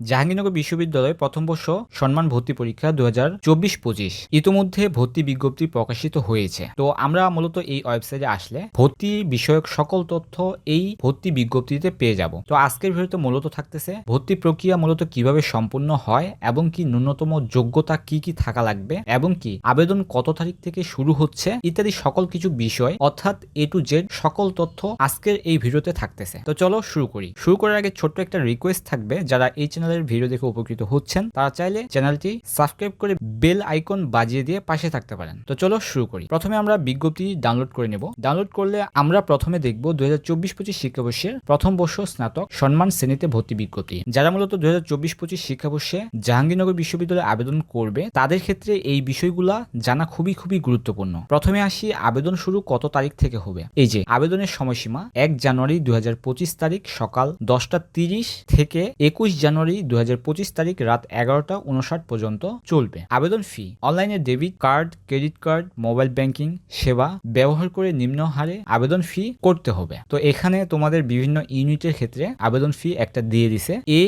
জাহাঙ্গীরনগর বিশ্ববিদ্যালয়ে প্রথম বর্ষ সম্মান ভর্তি পরীক্ষা দু হাজার চব্বিশ পঁচিশ। ইতিমধ্যে ভর্তি বিজ্ঞপ্তি প্রকাশিত হয়েছে। তো আমরা মূলত এই ওয়েবসাইটে আসলে ভর্তি বিষয়ক সকল তথ্য এই ভর্তি বিজ্ঞপ্তিতে পেয়ে যাব। তো আজকের ভিডিওতে মূলত থাকতেছে ভর্তি প্রক্রিয়া মূলত কীভাবে সম্পূর্ণ হয় এবং কি ন্যূনতম যোগ্যতা কি কি থাকা লাগবে এবং কি আবেদন কত তারিখ থেকে শুরু হচ্ছে ইত্যাদি সকল কিছু বিষয় অর্থাৎ এ টু জেড সকল তথ্য আজকের এই ভিডিওতে থাকতেছে। তো চলো শুরু করি। শুরু করার আগে ছোট্ট একটা রিকোয়েস্ট থাকবে যারা এই চ্যানেলের ভিডিও দেখে উপকৃত হচ্ছেন, তারা চাইলে চ্যানেলটি সাবস্ক্রাইব করে বেল আইকন বাজিয়ে দিয়ে পাশে থাকতে পারেন। তো চলো শুরু করি। প্রথমে আমরা বিজ্ঞপ্তি ডাউনলোড করে নেব। ডাউনলোড করলে আমরা প্রথমে দেখব দুই হাজার চব্বিশ পঁচিশ শিক্ষাবর্ষের প্রথম বর্ষ স্নাতক সম্মান শ্রেণীতে ভর্তি বিজ্ঞপ্তি। যারা মূলত দুই হাজার চব্বিশ পঁচিশ শিক্ষাবর্ষে জাহাঙ্গীরনগর বিশ্ববিদ্যালয়ে আবেদন করবে, তাদের ক্ষেত্রে এই বিষয়গুলা জানা খুবই খুবই গুরুত্বপূর্ণ। প্রথমে আসি, আবেদন শুরু কত তারিখ থেকে হবে? এই যে, আবেদনের সময়সীমা এক জানুয়ারি দুই হাজার পঁচিশ তারিখ সকাল দশটা তিরিশ থেকে একুশ জানুয়ারি দু হাজার পঁচিশ তারিখ রাত এগারোটা উনষাট পর্যন্ত চলবে। আবেদন ফি, অনলাইনে debit card, credit card, mobile banking সেবা ব্যবহার করে নিম্ন হারে আবেদন ফি করতে হবে। তো এখানে তোমাদের বিভিন্ন ইউনিটের ক্ষেত্রে আবেদন ফি একটা দিয়ে দিছে। এ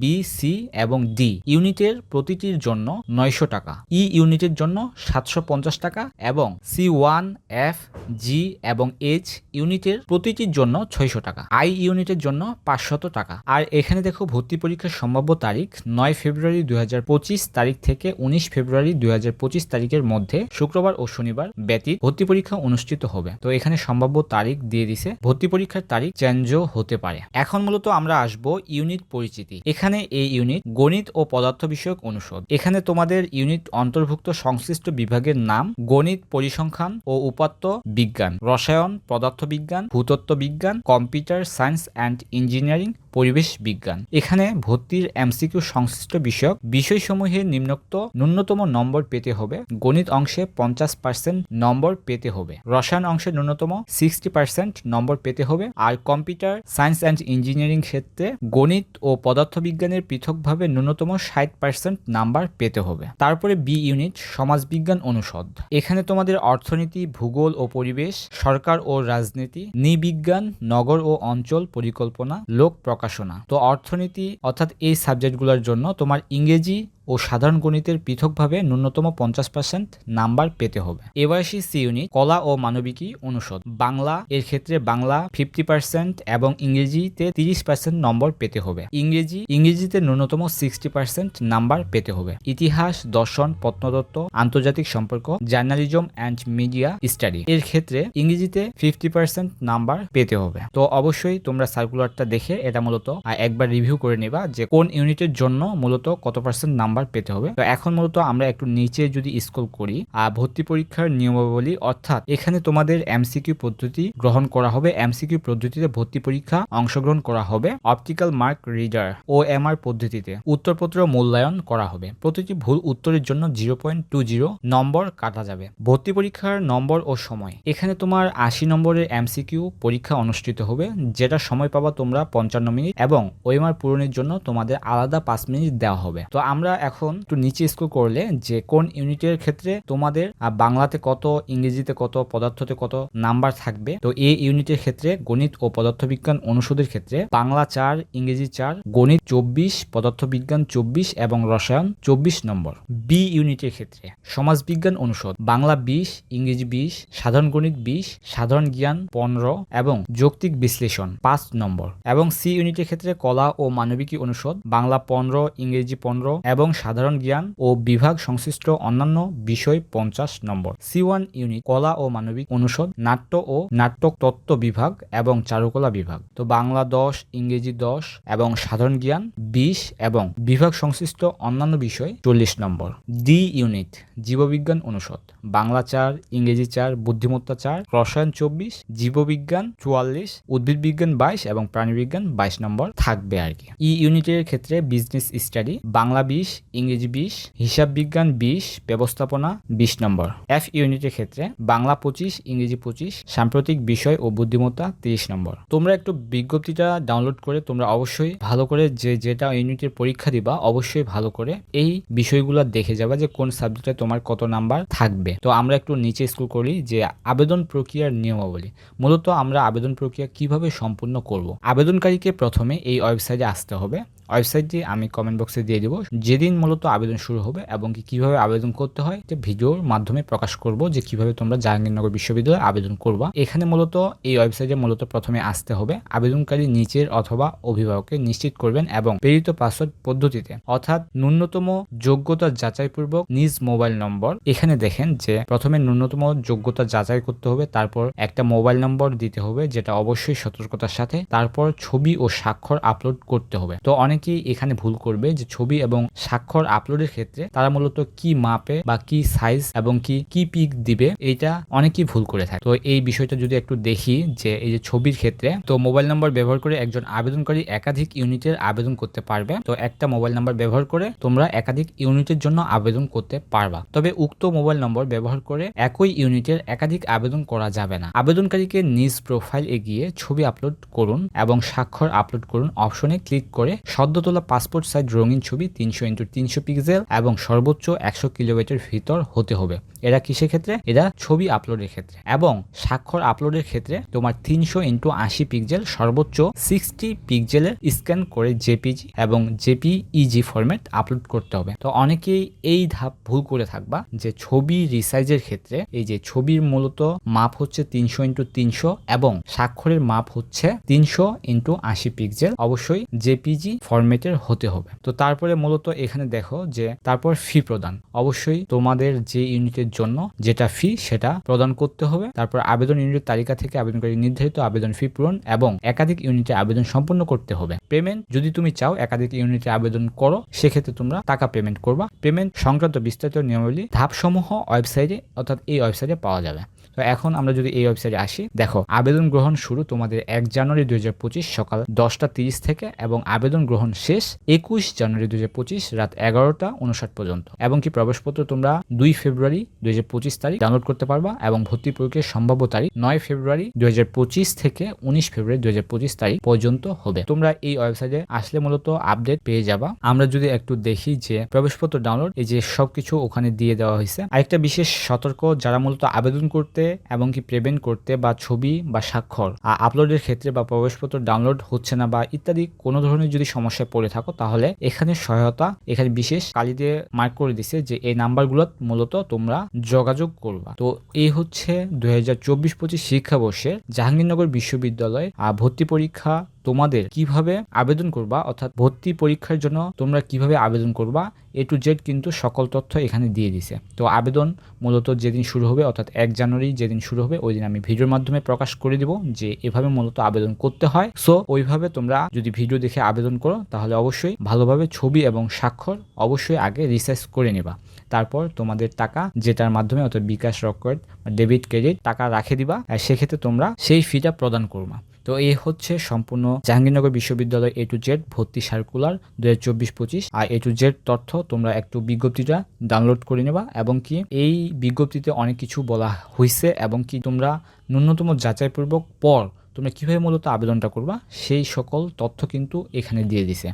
বি সি এবং ডি ইউনিটের প্রতিটির জন্য নয়শো টাকা, ই ইউনিটের জন্য সাতশো পঞ্চাশ টাকা এবং সি ওয়ান এফ জি এবং এইচ ইউনিটের প্রতিটির জন্য ছয়শো টাকা আই ইউনিটের জন্য পাঁচশত টাকা। আর এখানে দেখো ভর্তি পরীক্ষার সম্ভাব্য তারিখ নয় ফেব্রুয়ারি দুই হাজার পঁচিশ তারিখ থেকে উনিশ ফেব্রুয়ারি দুই হাজার পঁচিশ তারিখের মধ্যে শুক্রবার ও শনিবার ব্যতীত ভর্তি পরীক্ষা অনুষ্ঠিত হবে। তো এখানে সম্ভাব্য তারিখ দিয়ে দিছে। ভর্তি পরীক্ষার তারিখ চেঞ্জও হতে পারে। এখন মূলত আমরা আসব ইউনিট পরিচিতি। এখানে এই ইউনিট গণিত ও পদার্থ বিষয়ক অনুষদ। এখানে তোমাদের ইউনিট অন্তর্ভুক্ত সংশ্লিষ্ট বিভাগের নাম, গণিত পরিসংখ্যান ও উপাত্ত বিজ্ঞান, রসায়ন পদার্থ বিজ্ঞান ভূতত্ত্ব বিজ্ঞান, কম্পিউটার সায়েন্স অ্যান্ড ইঞ্জিনিয়ারিং পরিবেশ বিজ্ঞান। এখানে ভর্তির এমসিকিউ সংশ্লিষ্ট বিষয়ক বিষয়সমূহের নিম্নোক্ত ন্যূনতম নম্বর পেতে হবে। গণিত অংশে পঞ্চাশ পার্সেন্ট নম্বর পেতে হবে। রসায়ন অংশে ন্যূনতম সিক্সটি পার্সেন্ট নম্বর পেতে হবে। আর কম্পিউটার সায়েন্স অ্যান্ড ইঞ্জিনিয়ারিং ক্ষেত্রে গণিত ও পদার্থবিজ্ঞানের পৃথকভাবে ন্যূনতম ষাট পার্সেন্ট নাম্বার পেতে হবে। তারপরে বি ইউনিট, সমাজবিজ্ঞান অনুষদ। এখানে তোমাদের অর্থনীতি, ভূগোল ও পরিবেশ, সরকার ও রাজনীতি, নৃবিজ্ঞান, নগর ও অঞ্চল পরিকল্পনা, লোক প্রকাশনা। তো অর্থনীতি অর্থাৎ এই সাবজেক্টগুলোর জন্য তোমার ইংরেজি ও সাধারণ গণিতের পৃথকভাবে ন্যূনতম পঞ্চাশ পার্সেন্ট নাম্বার পেতে হবে। এবার আসি সি ইউনিট কলা ও মানবিকী অনুষদ। বাংলা, এর ক্ষেত্রে বাংলা ফিফটি পার্সেন্ট এবং ইংরেজিতে তিরিশ পার্সেন্ট নম্বর পেতে হবে। ইংরেজি, ইংরেজিতে ন্যূনতম সিক্সটি পার্সেন্ট নাম্বার পেতে হবে। ইতিহাস, দর্শন, প্রত্নতত্ত্ব, আন্তর্জাতিক সম্পর্ক, জার্নালিজম অ্যান্ড মিডিয়া স্টাডি। এর ক্ষেত্রে ইংরেজিতে ফিফটি পার্সেন্ট নাম্বার পেতে হবে। তো অবশ্যই তোমরা সার্কুলারটা দেখে এটা মূলত একবার রিভিউ করে নেবা যে কোন ইউনিটের জন্য মূলত কত পার্সেন্ট নাম্বার পেতে হবে। তো এখন মূলত আমরা একটু নিচে যদি স্ক্রল করি আর ভর্তি পরীক্ষার নিয়মাবলী, অর্থাৎ এখানে তোমাদের এমসিকিউ পদ্ধতি গ্রহণ করা হবে। এমসিকিউ পদ্ধতিতে ভর্তি পরীক্ষা অংশগ্রহণ করা হবে। অপটিক্যাল মার্ক রিডার ও এমআর পদ্ধতিতে উত্তরপত্র মূল্যায়ন করা হবে। প্রতিটি ভুল উত্তরের জন্য zero point two zero number কাটা যাবে। ভর্তি পরীক্ষার নম্বর ও সময়। এখানে তোমার আশি নম্বরের এমসিকিউ পরীক্ষা অনুষ্ঠিত হবে, যেটা সময় পাবা তোমরা পঞ্চান্ন মিনিট এবং ওএমআর পূরণের জন্য তোমাদের আলাদা পাঁচ মিনিট দেওয়া হবে। তো আমরা এখন একটু নিচে স্কোর করলে যে কোন ইউনিটের ক্ষেত্রে তোমাদের বাংলাতে কত, ইংরেজিতে কত, পদার্থতে কত নাম্বার থাকবে, তো এই ইউনিটের ক্ষেত্রে গণিত ও পদার্থবিজ্ঞান অনুষদের ক্ষেত্রে বাংলা চার, ইংরেজি চার, গণিত চব্বিশ, পদার্থবিজ্ঞান চব্বিশ এবং রসায়ন চব্বিশ নম্বর। বি ইউনিটের ক্ষেত্রে সমাজবিজ্ঞান অনুষদ, বাংলা বিশ, ইংরেজি বিশ, সাধারণ গণিত বিশ, সাধারণ জ্ঞান পনেরো এবং যৌক্তিক বিশ্লেষণ পাঁচ নম্বর। এবং সি ইউনিটের ক্ষেত্রে কলা ও মানবিকী অনুষদ, বাংলা পনেরো, ইংরেজি পনেরো এবং সাধারণ জ্ঞান ও বিভাগ সংশ্লিষ্ট অন্যান্য বিষয় পঞ্চাশ নম্বর। সি ওয়ান ইউনিট কলা ও মানবিক অনুষদ, নাট্য ও নাট্যক তত্ত্ব বিভাগ এবং চারুকলা বিভাগ। তো বাংলা দশ, ইংরেজি দশ এবং সাধারণ জ্ঞান বিশ এবং বিভাগ সংশ্লিষ্ট অন্যান্য বিষয় চল্লিশ নম্বর। ডি ইউনিট, জীববিজ্ঞান অনুষদ, বাংলা চার, ইংরেজি চার, বুদ্ধিমত্তা চার, রসায়ন চব্বিশ, জীববিজ্ঞান চুয়াল্লিশ, উদ্ভিদ বিজ্ঞান বাইশ এবং প্রাণীবিজ্ঞান বাইশ নম্বর থাকবে আর কি। ই ইউনিটের ক্ষেত্রে বিজনেস স্টাডি বাংলা বিশ ইংরেজি বিশ, হিসাব বিজ্ঞান বিশ, ব্যবস্থাপনা বিশ নম্বর। এফ ইউনিটের ক্ষেত্রে বাংলা পঁচিশ, ইংরেজি পঁচিশ, সাম্প্রতিক বিষয় ও বুদ্ধিমত্তা তিরিশ নম্বর। তোমরা একটু বিজ্ঞপ্তিটা ডাউনলোড করে তোমরা অবশ্যই ভালো করে যে যেটা ইউনিটের পরীক্ষা দিবা, অবশ্যই ভালো করে এই বিষয়গুলো দেখে যাবা যে কোন সাবজেক্টে তোমার কত নাম্বার থাকবে। তো আমরা একটু নিচে স্কুল করি যে আবেদন প্রক্রিয়ার নিয়মাবলী। মূলত আমরা আবেদন প্রক্রিয়া কীভাবে সম্পূর্ণ করব? আবেদনকারীকে প্রথমে এই ওয়েবসাইটে আসতে হবে। ওয়েবসাইটটি আমি কমেন্ট বক্সে দিয়ে দেবো যেদিন মূলত আবেদন শুরু হবে এবং কি কীভাবে আবেদন করতে হয়, যে ভিডিওর মাধ্যমে প্রকাশ করব, যে কীভাবে তোমরা জাহাঙ্গীরনগর বিশ্ববিদ্যালয়ে আবেদন করবা। এখানে মূলত এই ওয়েবসাইটে মূলত প্রথমে আসতে হবে আবেদনকারী নিচের অথবা অভিভাবককে নিশ্চিত করবেন এবং প্রেরিত পাসওয়ার্ড পদ্ধতিতে, অর্থাৎ ন্যূনতম যোগ্যতা যাচাইপূর্বক নিজ মোবাইল নম্বর এখানে দেখেন যে প্রথমে ন্যূনতম যোগ্যতা যাচাই করতে হবে, তারপর একটা মোবাইল নম্বর দিতে হবে যেটা অবশ্যই সতর্কতার সাথে, তারপর ছবি ও স্বাক্ষর আপলোড করতে হবে। তো অনেকেই এখানে ভুল করবে যে ছবি এবং স্বাক্ষর আপলোডের ক্ষেত্রে তারা মূলত কি মাপে বা কি সাইজ এবং কি কি পিক দিবে, এইটা অনেকেই ভুল করে থাকে। তো এই বিষয়টা যদি একটু দেখি যে এই যে ছবির ক্ষেত্রে, তো মোবাইল নাম্বার ব্যবহার করে একজন আবেদনকারী একাধিক ইউনিটের আবেদন করতে পারবে। তো একটা মোবাইল নাম্বার ব্যবহার করে তোমরা একাধিক ইউনিটের জন্য আবেদন করতে পারবা। তবে উক্ত মোবাইল নম্বর ব্যবহার করে একই ইউনিটের একাধিক আবেদন করা যাবে না। আবেদনকারীকে নিজ প্রোফাইল এগিয়ে ছবি আপলোড করুন এবং স্বাক্ষর আপলোড করুন। অপশনে ক্লিক করে সদ্য তোলা পাসপোর্ট সাইজ রঙিন ছবি তিনশো ইন্টু তিনশো পিক্সেল এবং সর্বোচ্চ একশো কিলোমিটার ভিতর হতে হবে। এরা কিসের ক্ষেত্রে? এরা ছবি আপলোডের ক্ষেত্রে। এবং স্বাক্ষর আপলোডের ক্ষেত্রে তোমার তিনশো ইন্টু আশি পিক্সেল সর্বোচ্চ সিক্সটি পিক্সেলের স্ক্যান করে জেপিজি এবং জেপিইজি ফরম্যাট আপলোড করতে হবে। তো অনেকেই এই ধাপ ভুল করে থাকবা যে ছবি রিসাইজের ক্ষেত্রে এই যে ছবির মূলত মাপ হচ্ছে তিনশো ইন্টু তিনশো এবং স্বাক্ষরের মাপ হচ্ছে তিনশো ইন্টু আশি পিক্সেল। অবশ্যই জেপিজি ফরম্যাটের হতে হবে। তো তারপরে মূলত এখানে দেখো যে তারপর ফি প্রদান। অবশ্যই তোমাদের যে ইউনিটের জন্য যেটা ফি সেটা প্রদান করতে হবে। তারপর আবেদন ইউনিটের তালিকা থেকে আবেদনকারী নির্ধারিত আবেদন ফি পূরণ এবং একাধিক ইউনিটে আবেদন সম্পন্ন করতে হবে। পেমেন্ট যদি তুমি চাও একাধিক ইউনিটে আবেদন করো, সেক্ষেত্রে তোমরা টাকা পেমেন্ট করবা। পেমেন্ট সংক্রান্ত বিস্তারিত নিয়মাবলী ধাপসমূহ ওয়েবসাইটে অর্থাৎ এই ওয়েবসাইটে পাওয়া যাবে। তো এখন আমরা যদি এই ওয়েবসাইটে আসি, দেখো, আবেদন গ্রহণ শুরু তোমাদের এক জানুয়ারি দুই হাজার পঁচিশ সকাল দশটা তিরিশ থেকে এবং আবেদন গ্রহণ শেষ একুশ জানুয়ারি দুই হাজার পঁচিশ রাত এগারোটা উনষাট পর্যন্ত। এবং কি প্রবেশপত্র তোমরা দুই ফেব্রুয়ারি দুই হাজার পঁচিশ তারিখ ডাউনলোড করতে পারবা এবং ভর্তি পরীক্ষার সম্ভাব্য তারিখ নয় ফেব্রুয়ারি দুই হাজার পঁচিশ থেকে উনিশ ফেব্রুয়ারি দুই হাজার পঁচিশ তারিখ পর্যন্ত হবে। তোমরা এই ওয়েবসাইটে আসলে মূলত আপডেট পেয়ে যাবা। আমরা যদি একটু দেখি যে প্রবেশপত্র ডাউনলোড এই যে সবকিছু ওখানে দিয়ে দেওয়া হয়েছে। আরেকটা বিশেষ সতর্ক যারা মূলত আবেদন করতে এবং কি পেমেন্ট করতে বা ছবি বা স্বাক্ষর আপলোডের ক্ষেত্রে বা প্রবেশপত্র ডাউনলোড হচ্ছে না বা ইত্যাদি কোনো ধরনের যদি সমস্যায় পড়ে থাকো, তাহলে এখানে সহায়তা, এখানে বিশেষ কালি দিয়ে মার্ক করে দিছে যে এই নাম্বারগুলো মূলত তোমরা যোগাযোগ করবা। তো এই হচ্ছে দুই হাজার চব্বিশ পঁচিশ শিক্ষাবর্ষে জাহাঙ্গীরনগর বিশ্ববিদ্যালয় ভর্তি পরীক্ষা তোমাদের কীভাবে আবেদন করবা, অর্থাৎ ভর্তি পরীক্ষার জন্য তোমরা কীভাবে আবেদন করবা এ টু জেড কিন্তু সকল তথ্য এখানে দিয়ে দিছে। তো আবেদন মূলত যেদিন শুরু হবে, অর্থাৎ এক জানুয়ারি যেদিন শুরু হবে, ওই দিন আমি ভিডিওর মাধ্যমে প্রকাশ করে দিব যে এভাবে মূলত আবেদন করতে হয়। সো ওইভাবে তোমরা যদি ভিডিও দেখে আবেদন করো, তাহলে অবশ্যই ভালোভাবে ছবি এবং স্বাক্ষর অবশ্যই আগে রিসার্চ করে নেবা। তারপর তোমাদের টাকা যেটার মাধ্যমে, অর্থাৎ বিকাশ রকেট ডেবিট ক্রেডিট টাকা রাখে দিবা সেক্ষেত্রে তোমরা সেই ফিটা প্রদান করবা। তো এই হচ্ছে সম্পূর্ণ জাহাঙ্গীরনগর বিশ্ববিদ্যালয় এ টু জেড ভর্তি সার্কুলার দু হাজার চব্বিশ পঁচিশ। আর এ টু জেড তথ্য তোমরা একটু বিজ্ঞপ্তিটা ডাউনলোড করে নেবা এবং কি এই বিজ্ঞপ্তিতে অনেক কিছু বলা হয়েছে এবং কি তোমরা ন্যূনতম যাচাইপূর্বক পর তোমরা কীভাবে মূলত আবেদনটা করবা সেই সকল তথ্য কিন্তু এখানে দিয়ে দিছে।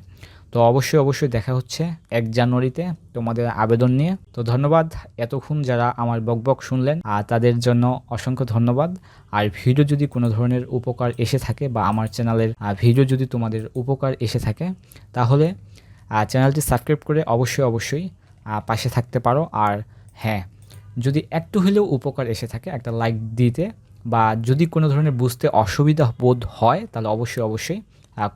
তো অবশ্যই অবশ্যই দেখা হচ্ছে এক জানুয়ারিতে তোমাদের আবেদন নিয়ে। তো ধন্যবাদ এতক্ষণ যারা আমার বকবক শুনলেন, আর তাদের জন্য অসংখ্য ধন্যবাদ। আর ভিডিও যদি কোনো ধরনের উপকার এসে থাকে বা আমার চ্যানেলের ভিডিও যদি তোমাদের উপকার এসে থাকে, তাহলে চ্যানেলটি সাবস্ক্রাইব করে অবশ্যই অবশ্যই পাশে থাকতে পারো। আর হ্যাঁ যদি একটু হলেও উপকার এসে থাকে, একটা লাইক দিতে বা যদি কোনো ধরনের বুঝতে অসুবিধা বোধ হয়, তাহলে অবশ্যই অবশ্যই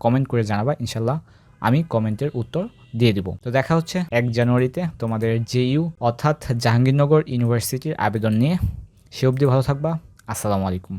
কমেন্ট করে জানাবা, ইনশাল্লাহ। আমি কমেন্টের উত্তর দিয়ে দিব। তো দেখা হচ্ছে এক জানুয়ারিতে তোমাদের জেইউ অর্থাৎ জাহাঙ্গীরনগর ইউনিভার্সিটির আবেদন নিয়ে। সে অবধি ভালো থাকবা। আসসালামু আলাইকুম।